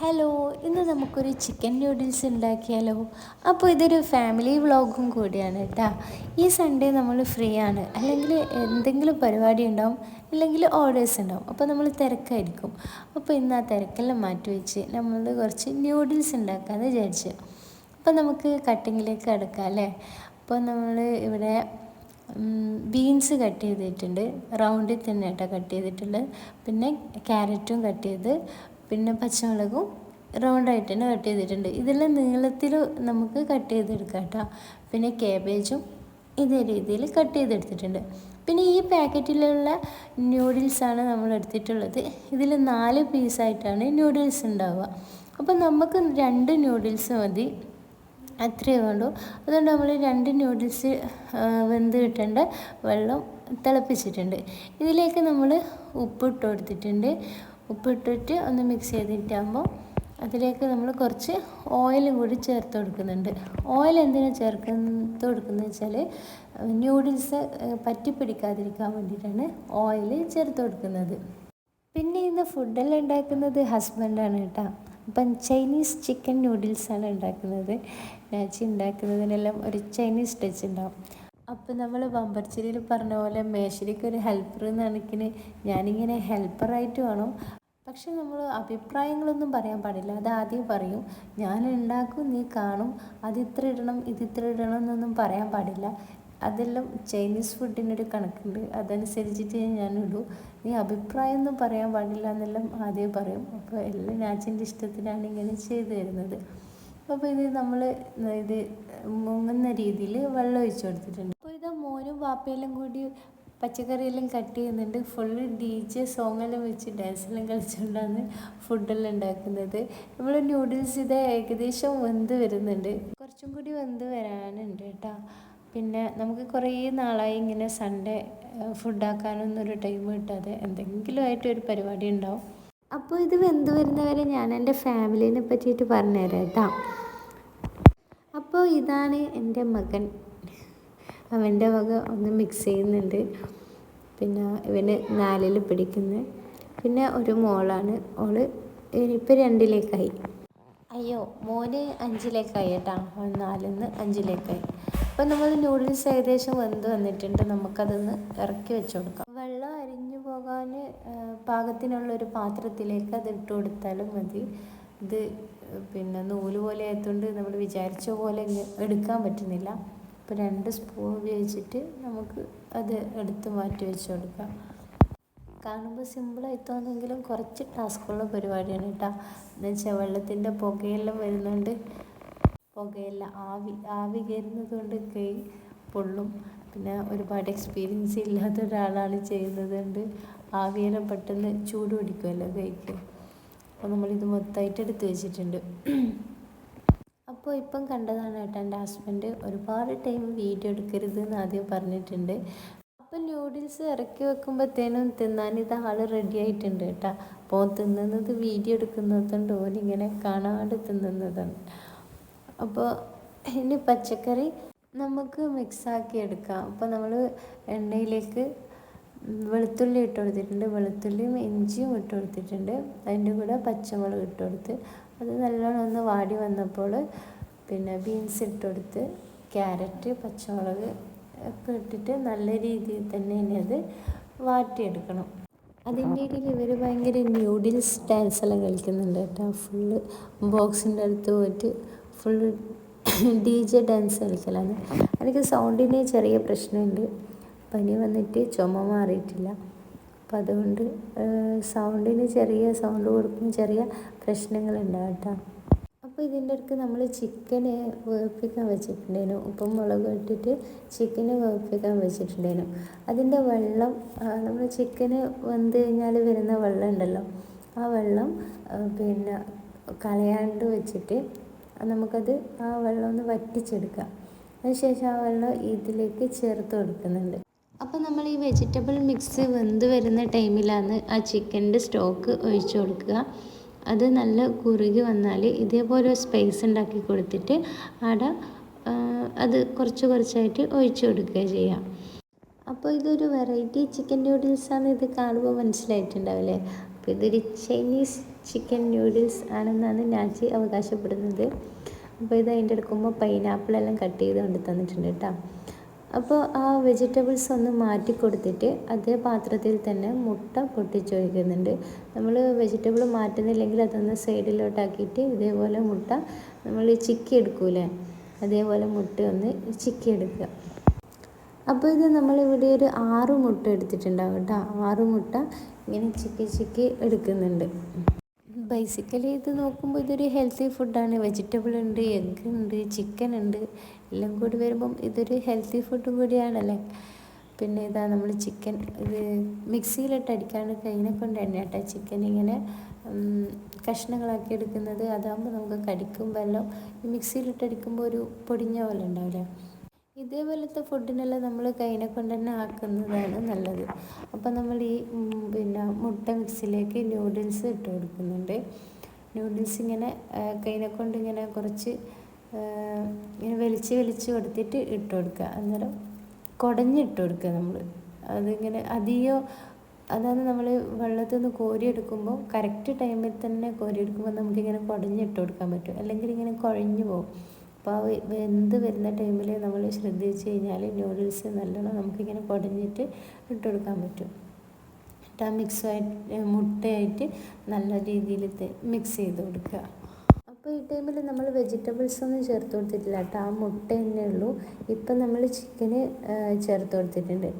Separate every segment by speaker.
Speaker 1: Hello ഇന്ന് നമുക്കൊരു chicken noodles ഉണ്ടാക്കിയാലോ? അപ്പോൾ ഇതൊരു ഫാമിലി വ്ളോഗും കൂടിയാണ് കേട്ടോ ഈ സൺഡേ നമ്മൾ ഫ്രീ ആണ്. അല്ലെങ്കിൽ എന്തെങ്കിലും പരിപാടി ഉണ്ടാവും അല്ലെങ്കിൽ ഓർഡേഴ്സ് ഉണ്ടാവും. അപ്പോൾ നമ്മൾ തിരക്കായിരിക്കും. അപ്പോൾ ഇന്ന് ആ തിരക്കെല്ലാം മാറ്റി വെച്ച് നമ്മൾ കുറച്ച് ന്യൂഡിൽസ് ഉണ്ടാക്കാമെന്ന് വിചാരിച്ചു. അപ്പോൾ നമുക്ക് കട്ടിങ്ങിലേക്ക് കിടക്കാം അല്ലേ? അപ്പോൾ നമ്മൾ ഇവിടെ ബീൻസ് കട്ട് ചെയ്തിട്ടുണ്ട്. റൗണ്ടിൽ തന്നെ കേട്ടോ കട്ട് ചെയ്തിട്ടുണ്ട് പിന്നെ ക്യാരറ്റും കട്ട് ചെയ്ത് പിന്നെ പച്ചമുളകും റൗണ്ടായിട്ട് തന്നെ കട്ട് ചെയ്തിട്ടുണ്ട്. ഇതെല്ലാം നീളത്തിൽ നമുക്ക് കട്ട് ചെയ്തെടുക്കാം കേട്ടോ. പിന്നെ കേബേജും ഇതേ രീതിയിൽ കട്ട് ചെയ്തെടുത്തിട്ടുണ്ട്. പിന്നെ ഈ പാക്കറ്റിലുള്ള ന്യൂഡിൽസാണ് നമ്മൾ എടുത്തിട്ടുള്ളത്. ഇതിൽ നാല് പീസായിട്ടാണ് ന്യൂഡിൽസ് ഉണ്ടാവുക. അപ്പം നമുക്ക് രണ്ട് ന്യൂഡിൽസ് മതി. അത്രയേ വേണ്ടൂ അതുകൊണ്ട് നമ്മൾ രണ്ട് ന്യൂഡിൽസ് വെന്ത് കിട്ടേണ്ട വെള്ളം തിളപ്പിച്ചിട്ടുണ്ട്. ഇതിലേക്ക് നമ്മൾ ഉപ്പിട്ട് കൊടുത്തിട്ടുണ്ട്. ഉപ്പിട്ടിട്ട് ഒന്ന് മിക്സ് ചെയ്തിട്ടാകുമ്പോൾ അതിലേക്ക് നമ്മൾ കുറച്ച് ഓയിലും കൂടി ചേർത്ത് കൊടുക്കുന്നുണ്ട്. ഓയിൽ എന്തിനാണ് ചേർക്കുന്നത് കൊടുക്കുന്നത് വെച്ചാൽ ന്യൂഡിൽസ് പറ്റി പിടിക്കാതിരിക്കാൻ വേണ്ടിയിട്ടാണ് ഓയിൽ ചേർത്ത് കൊടുക്കുന്നത്. പിന്നെ ഇന്ന് ഫുഡെല്ലാം ഉണ്ടാക്കുന്നത് ഹസ്ബൻഡാണ് കേട്ടോ. അപ്പം ചൈനീസ് ചിക്കൻ നൂഡിൽസാണ് ഉണ്ടാക്കുന്നത്. നാച്ചി ഉണ്ടാക്കുന്നതിനെല്ലാം ഒരു ചൈനീസ് ടച്ച് ഉണ്ടാവും. അപ്പോൾ നമ്മൾ ബമ്പർച്ചിരിയിൽ പറഞ്ഞ പോലെ മേശരിക്ക് ഒരു ഹെൽപ്പർ കണക്കിന് ഞാനിങ്ങനെ ഹെൽപ്പറായിട്ട് വേണം. പക്ഷെ നമ്മൾ അഭിപ്രായങ്ങളൊന്നും പറയാൻ പാടില്ല. അത് ആദ്യം പറയും. ഞാൻ ഉണ്ടാക്കും നീ കാണും. അത് ഇത്ര ഇടണം ഇത് ഇത്ര ഇടണം എന്നൊന്നും പറയാൻ പാടില്ല. അതെല്ലാം ചൈനീസ് ഫുഡിനൊരു കണക്കുണ്ട്. അതനുസരിച്ചിട്ട് ഞാൻ ഇടൂ. നീ അഭിപ്രായം ഒന്നും പറയാൻ പാടില്ല എന്നെല്ലാം ആദ്യം പറയും. അപ്പോൾ എല്ലാം നാച്ചിന്റെ ഇഷ്ടത്തിനാണ് ഇങ്ങനെ ചെയ്തു തരുന്നത്. അപ്പോൾ ഇത് നമ്മൾ ഇത് മുങ്ങുന്ന രീതിയിൽ വെള്ളം ഒഴിച്ചു കൊടുത്തിട്ടുണ്ട്. അപ്പോൾ ഇത് മോനും വാപ്പയെല്ലാം കൂടി പച്ചക്കറിയെല്ലാം കട്ട് ചെയ്യുന്നുണ്ട്. ഫുള്ള് ഡി ജെ സോങ്ങെല്ലാം വെച്ച് ഡാൻസെല്ലാം കളിച്ചുകൊണ്ടാണ് ഫുഡെല്ലാം ഉണ്ടാക്കുന്നത്. നമ്മൾ നൂഡിൽസ് ഇത് ഏകദേശം വെന്ത് വരുന്നുണ്ട്. കുറച്ചും കൂടി വെന്ത് വരാനുണ്ട് കേട്ടോ. പിന്നെ നമുക്ക് കുറേ നാളായി ഇങ്ങനെ സൺഡേ ഫുഡാക്കാനൊന്നും ഒരു ടൈം കിട്ടാതെ എന്തെങ്കിലും ആയിട്ട് ഒരു പരിപാടി ഉണ്ടാവും. അപ്പോൾ ഇത് വെന്ത് വരുന്നവരെ ഞാൻ എന്റെ ഫാമിലീനെ പറ്റിയിട്ട് പറഞ്ഞുതരാം കേട്ടോ. അപ്പോൾ ഇതാണ് എന്റെ മകൻ. അവന്റെ വക ഒന്ന് മിക്സ് ചെയ്യുന്നുണ്ട്. പിന്നെ ഇവന് നാലിൽ പിടിക്കുന്നത് പിന്നെ ഒരു മോളാണ്. ഓൾ ഇനിയിപ്പോൾ രണ്ടിലേക്കായി. അയ്യോ മോന് അഞ്ചിലേക്കായി കേട്ടോ. നാലിൽ നിന്ന് അഞ്ചിലേക്കായി. അപ്പം നമ്മൾ നൂഡിൽസ് ഏകദേശം വെന്ത് വന്നിട്ടുണ്ട്. നമുക്കതൊന്ന് ഇറക്കി വെച്ച് കൊടുക്കാം വെള്ളം അരിഞ്ഞു പോകാൻ പാകത്തിനുള്ളൊരു പാത്രത്തിലേക്ക് അത് ഇട്ട് കൊടുത്താലും മതി. ഇത് പിന്നെ നൂൽ പോലെ ആയതുകൊണ്ട് നമ്മൾ വിചാരിച്ച പോലെ എടുക്കാൻ പറ്റുന്നില്ല. അപ്പോൾ രണ്ട് സ്പൂൺ ഉപയോഗിച്ചിട്ട് നമുക്ക് അത് എടുത്ത് മാറ്റി വെച്ച് കൊടുക്കാം. കാണുമ്പോൾ സിമ്പിളായി കുറച്ച് ടാസ്ക്കുള്ള പരിപാടിയാണ് കേട്ടോ. എന്നുവെച്ചാൽ വെള്ളത്തിന്റെ പുകയെല്ലാം വരുന്നുണ്ട് പുകയല്ല ആവി ആവി കയറുന്നത് കൊണ്ട് കൈ പൊള്ളും. പിന്നെ ഒരുപാട് എക്സ്പീരിയൻസ് ഇല്ലാത്ത ഒരാളാണ് ചെയ്യുന്നത് കൊണ്ട് ആവിയെല്ലാം പെട്ടെന്ന് ചൂട് പിടിക്കുമല്ലോ കൈക്ക് അപ്പോൾ നമ്മളിത് മൊത്തമായിട്ട് എടുത്ത് വെച്ചിട്ടുണ്ട്. അപ്പോൾ ഇപ്പം കണ്ടതാണ് കേട്ടോ എന്റെ ഹസ്ബൻഡ് ഒരുപാട് ടൈം വീഡിയോ എടുക്കരുത് എന്ന് ആദ്യം പറഞ്ഞിട്ടുണ്ട്. അപ്പം ന്യൂഡിൽസ് ഇറക്കി വെക്കുമ്പോഴത്തേനും തിന്നാൻ ഇത് ആൾ റെഡി ആയിട്ടുണ്ട് കേട്ടോ. അപ്പോൾ തിന്നുന്നത് വീഡിയോ എടുക്കുന്നതുകൊണ്ട് ഓനിങ്ങനെ കാണാണ്ട് തിന്നുന്നതാണ്. അപ്പോൾ ഇനി പച്ചക്കറി നമുക്ക് മിക്സാക്കി എടുക്കാം. അപ്പോൾ നമ്മൾ എണ്ണയിലേക്ക് വെളുത്തുള്ളി ഇട്ട് കൊടുത്തിട്ടുണ്ട്. വെളുത്തുള്ളിയും ഇഞ്ചിയും ഇട്ട് കൊടുത്തിട്ടുണ്ട്. അതിന്റെ കൂടെ പച്ചമുളക് ഇട്ട് കൊടുത്ത് അത് നല്ലോണം ഒന്ന് വാടി വന്നപ്പോൾ പിന്നെ ബീൻസ് ഇട്ട് ക്യാരറ്റ് പച്ചമുളക് ഒക്കെ ഇട്ടിട്ട് നല്ല രീതിയിൽ തന്നെ ഇനി അത് വാട്ടിയെടുക്കണം. അതിന്റെ ഇടയിൽ ഇവർ ഭയങ്കര ന്യൂഡിൽസ് ഡാൻസ് എല്ലാം കളിക്കുന്നുണ്ട് കേട്ടോ. ഫുള്ള് ബോക്സിന്റെ അടുത്ത് പോയിട്ട് ഫുള്ള് ഡി ജെ ഡാൻസ് കളിക്കലാണ്. എനിക്ക് സൗണ്ടിന് ചെറിയ പ്രശ്നമുണ്ട്. പനി വന്നിട്ട് ചുമ മാറിയിട്ടില്ല. അപ്പം അതുകൊണ്ട് സൗണ്ടിന് ചെറിയ സൗണ്ട് കൊടുക്കുമ്പോൾ ചെറിയ പ്രശ്നങ്ങളുണ്ടാവും കേട്ടോ അപ്പോൾ ഇതിന്റെ അടുത്ത് നമ്മൾ ചിക്കന് വേവിപ്പിക്കാൻ വെച്ചിട്ടുണ്ടായിരുന്നു. ഉപ്പും മുളക് ഇട്ടിട്ട് ചിക്കന് വേവിപ്പിക്കാൻ വെച്ചിട്ടുണ്ടായിരുന്നു. അതിന്റെ വെള്ളം നമ്മൾ ചിക്കന് വെന്ത് കഴിഞ്ഞാൽ വരുന്ന വെള്ളം ഉണ്ടല്ലോ ആ വെള്ളം പിന്നെ കളയാണ്ട് വെച്ചിട്ട് നമുക്കത് ആ വെള്ളം ഒന്ന് വറ്റിച്ചെടുക്കാം. അതിനുശേഷം ആ വെള്ളം ഇതിലേക്ക് ചേർത്ത് കൊടുക്കുന്നുണ്ട്. ഈ വെജിറ്റബിൾ മിക്സ് വെന്ത് വരുന്ന ടൈമിലാണ് ആ ചിക്കന്റെ സ്റ്റോക്ക് ഒഴിച്ചു കൊടുക്കുക. അത് നല്ല കുറുകി വന്നാൽ ഇതേപോലെ സ്പേസ് ഉണ്ടാക്കി കൊടുത്തിട്ട് അവിടെ അത് കുറച്ച് കുറച്ചായിട്ട് ഒഴിച്ചു കൊടുക്കുക ചെയ്യാം. അപ്പോൾ ഇതൊരു വെറൈറ്റി ചിക്കൻ നൂഡിൽസാണ് ഇത് കാണുമ്പോൾ മനസ്സിലായിട്ടുണ്ടാവില്ലേ? അപ്പോൾ ഇതൊരു ചൈനീസ് ചിക്കൻ ന്യൂഡിൽസ് ആണെന്നാണ് നാച്ചി അവകാശപ്പെടുന്നത്. അപ്പോൾ ഇത് അതിന്റെ എടുക്കുമ്പോൾ പൈനാപ്പിളെല്ലാം കട്ട് ചെയ്ത് കൊണ്ട് തന്നിട്ടുണ്ട് കേട്ടോ. അപ്പോൾ ആ വെജിറ്റബിൾസ് ഒന്ന് മാറ്റി കൊടുത്തിട്ട് അതേ പാത്രത്തിൽ തന്നെ മുട്ട പൊട്ടിച്ചൊഴിക്കുന്നുണ്ട്. നമ്മൾ വെജിറ്റബിൾ മാറ്റുന്നില്ലെങ്കിൽ അതൊന്ന് സൈഡിലോട്ടാക്കിയിട്ട് ഇതേപോലെ മുട്ട നമ്മൾ ചിക്കി എടുക്കൂലേ? അതേപോലെ മുട്ട ഒന്ന് ചിക്കി എടുക്കുക. അപ്പോൾ ഇത് നമ്മളിവിടെ ഒരു ആറ് മുട്ട എടുത്തിട്ടുണ്ടാവും കേട്ടോ. ആറ് മുട്ട ഇങ്ങനെ ചിക്കി ചിക്കി എടുക്കുന്നുണ്ട്. ബേസിക്കലി ഇത് നോക്കുമ്പോൾ ഇതൊരു ഹെൽത്തി ഫുഡാണ് വെജിറ്റബിൾ ഉണ്ട് എഗ് ഉണ്ട് ചിക്കൻ ഉണ്ട്. എല്ലാം കൂടി വരുമ്പം ഇതൊരു ഹെൽത്തി ഫുഡ് കൂടിയാണല്ലേ പിന്നെ ഇതാ നമ്മൾ ചിക്കൻ ഇത് മിക്സിയിലിട്ട് അടിക്കാണ്ട് കൈനെ കൊണ്ട് തന്നെ കേട്ടോ ചിക്കൻ ഇങ്ങനെ കഷ്ണങ്ങളാക്കി എടുക്കുന്നത്. അതാകുമ്പോൾ നമുക്ക് കടിക്കുമ്പോൾ എല്ലാം മിക്സിയിലിട്ട് അടിക്കുമ്പോൾ ഒരു പൊടിഞ്ഞ പോലെ ഉണ്ടാവില്ലേ? ഇതേപോലത്തെ ഫുഡിനെല്ലാം നമ്മൾ കൈനെ കൊണ്ട് തന്നെ ആക്കുന്നതാണ് നല്ലത്. അപ്പോൾ നമ്മൾ ഈ പിന്നെ മുട്ട മിക്സിലേക്ക് ന്യൂഡിൽസ് ഇട്ട് കൊടുക്കുന്നുണ്ട്. ന്യൂഡിൽസ് ഇങ്ങനെ കൈനെ കൊണ്ട് ഇങ്ങനെ കുറച്ച് ഇങ്ങനെ വലിച്ച് വലിച്ച് കൊടുത്തിട്ട് ഇട്ട് കൊടുക്കുക അന്നേരം കുടഞ്ഞിട്ട് കൊടുക്കുക നമ്മൾ അതിങ്ങനെ അധികം അതാണ് നമ്മൾ വെള്ളത്തിൽ നിന്ന് കോരിയെടുക്കുമ്പോൾ കറക്റ്റ് ടൈമിൽ തന്നെ കോരിയെടുക്കുമ്പോൾ നമുക്കിങ്ങനെ കുടഞ്ഞിട്ട് കൊടുക്കാൻ പറ്റും. അല്ലെങ്കിൽ ഇങ്ങനെ കുഴഞ്ഞു പോകും അപ്പോൾ വെന്ത് വരുന്ന ടൈമിൽ നമ്മൾ ശ്രദ്ധിച്ച് കഴിഞ്ഞാൽ നൂഡിൽസ് നല്ലോണം നമുക്കിങ്ങനെ കുടഞ്ഞിട്ട് ഇട്ട് കൊടുക്കാൻ പറ്റും. എന്നിട്ട് ആ മിക്സായിട്ട് മുട്ടയായിട്ട് നല്ല രീതിയിൽ മിക്സ് ചെയ്ത് കൊടുക്കുക അപ്പോൾ ഈ ടൈമിൽ നമ്മൾ വെജിറ്റബിൾസ് ഒന്നും ചേർത്ത് കൊടുത്തിട്ടില്ല കേട്ടോ ആ മുട്ട തന്നെ ഉള്ളൂ. ഇപ്പം നമ്മൾ ചിക്കന് ചേർത്ത് കൊടുത്തിട്ടുണ്ട്.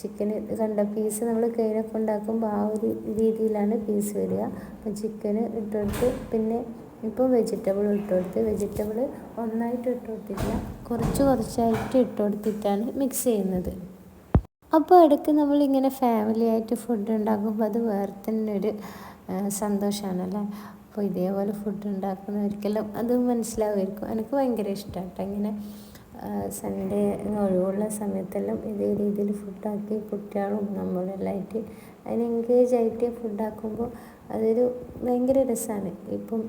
Speaker 1: ചിക്കന് കണ്ട? പീസ് നമ്മൾ കയ്യിലൊക്കെ ഉണ്ടാക്കുമ്പോൾ ആ ഒരു രീതിയിലാണ് പീസ് വരിക. അപ്പം ചിക്കന് ഇട്ടുകൊടുത്ത് പിന്നെ ഇപ്പോൾ വെജിറ്റബിൾ ഇട്ട് കൊടുത്ത് വെജിറ്റബിൾ ഒന്നായിട്ട് ഇട്ട് കൊടുത്തിട്ടില്ല. കുറച്ച് കുറച്ചായിട്ട് ഇട്ട് കൊടുത്തിട്ടാണ് മിക്സ് ചെയ്യുന്നത്. അപ്പോൾ ഇടയ്ക്ക് നമ്മളിങ്ങനെ ഫാമിലി ആയിട്ട് ഫുഡ് ഉണ്ടാക്കുമ്പോൾ അത് വേറെ തന്നെ ഒരു സന്തോഷമാണല്ലേ അപ്പോൾ ഇതേപോലെ ഫുഡ് ഉണ്ടാക്കുന്നവർക്കെല്ലാം അത് മനസ്സിലാവുമായിരിക്കും. എനിക്ക് ഭയങ്കര ഇഷ്ടമാണ് കേട്ടോ ഇങ്ങനെ സൺഡേ ഒഴിവുള്ള സമയത്തെല്ലാം ഇതേ രീതിയിൽ ഫുഡാക്കി കുട്ടികളും നമ്മളെല്ലാം ആയിട്ട് അതിന് എൻഗേജ് ആയിട്ട് ഫുഡാക്കുമ്പോൾ അതൊരു ഭയങ്കര രസമാണ്. ഇപ്പം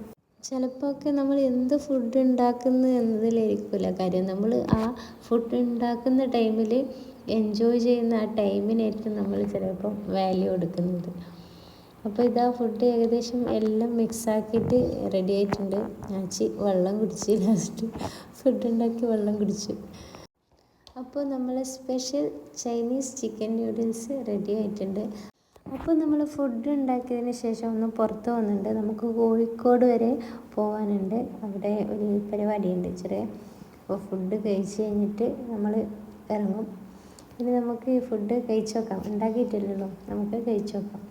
Speaker 1: ചിലപ്പോൾ ഒക്കെ നമ്മൾ എന്ത് ഫുഡ് ഉണ്ടാക്കുന്നു എന്നതിലായിരിക്കില്ല കാര്യം നമ്മൾ ആ ഫുഡ് ഉണ്ടാക്കുന്ന ടൈമിൽ എൻജോയ് ചെയ്യുന്ന ആ ടൈമിനായിരിക്കും നമ്മൾ ചിലപ്പോൾ വാല്യൂ കൊടുക്കുന്നത്. അപ്പോൾ ഇതാ ഫുഡ് ഏകദേശം എല്ലാം മിക്സ് ആക്കിയിട്ട് റെഡി ആയിട്ടുണ്ട്. ആച്ചി വെള്ളം കുടിച്ച് ലാസ്റ്റ് ഫുഡ് ഉണ്ടാക്കി വെള്ളം കുടിച്ചു. അപ്പോൾ നമ്മൾ special Chinese chicken noodles ready ആയിട്ടുണ്ട്. അപ്പോൾ നമ്മൾ ഫുഡ് ഉണ്ടാക്കിയതിന് ശേഷം ഒന്ന് പുറത്ത് വന്നിട്ടുണ്ട് നമുക്ക് കോഴിക്കോട് വരെ പോകാനുണ്ട് അവിടെ ഒരു പരിപാടിയുണ്ട് ചെറിയ അപ്പോൾ ഫുഡ് കഴിച്ച് കഴിഞ്ഞിട്ട് നമ്മൾ ഇറങ്ങും. ഇനി നമുക്ക് ഈ ഫുഡ് കഴിച്ചു നോക്കാം. ഉണ്ടാക്കിയിട്ടില്ലല്ലോ. നമുക്ക് കഴിച്ചു നോക്കാം.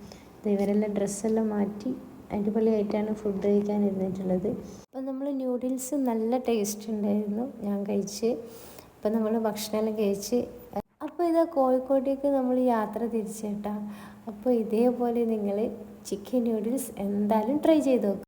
Speaker 1: ഇവരെല്ലാം ഡ്രസ്സെല്ലാം മാറ്റി അടിപൊളിയായിട്ടാണ് ഫുഡ് കഴിക്കാൻ ഇരുന്നിട്ടുള്ളത്. അപ്പോൾ നമ്മൾ ന്യൂഡിൽസ് നല്ല ടേസ്റ്റ് ഉണ്ടായിരുന്നു. ഞാൻ കഴിച്ച് അപ്പോൾ നമ്മൾ ഭക്ഷണമെല്ലാം കഴിച്ച് ഇതാ കോഴിക്കോട്ടേക്ക് നമ്മൾ യാത്ര തിരിച്ചേട്ടാ അപ്പോൾ ഇതേപോലെ നിങ്ങൾ ചിക്കൻ ന്യൂഡിൽസ് എന്തായാലും ട്രൈ ചെയ്ത്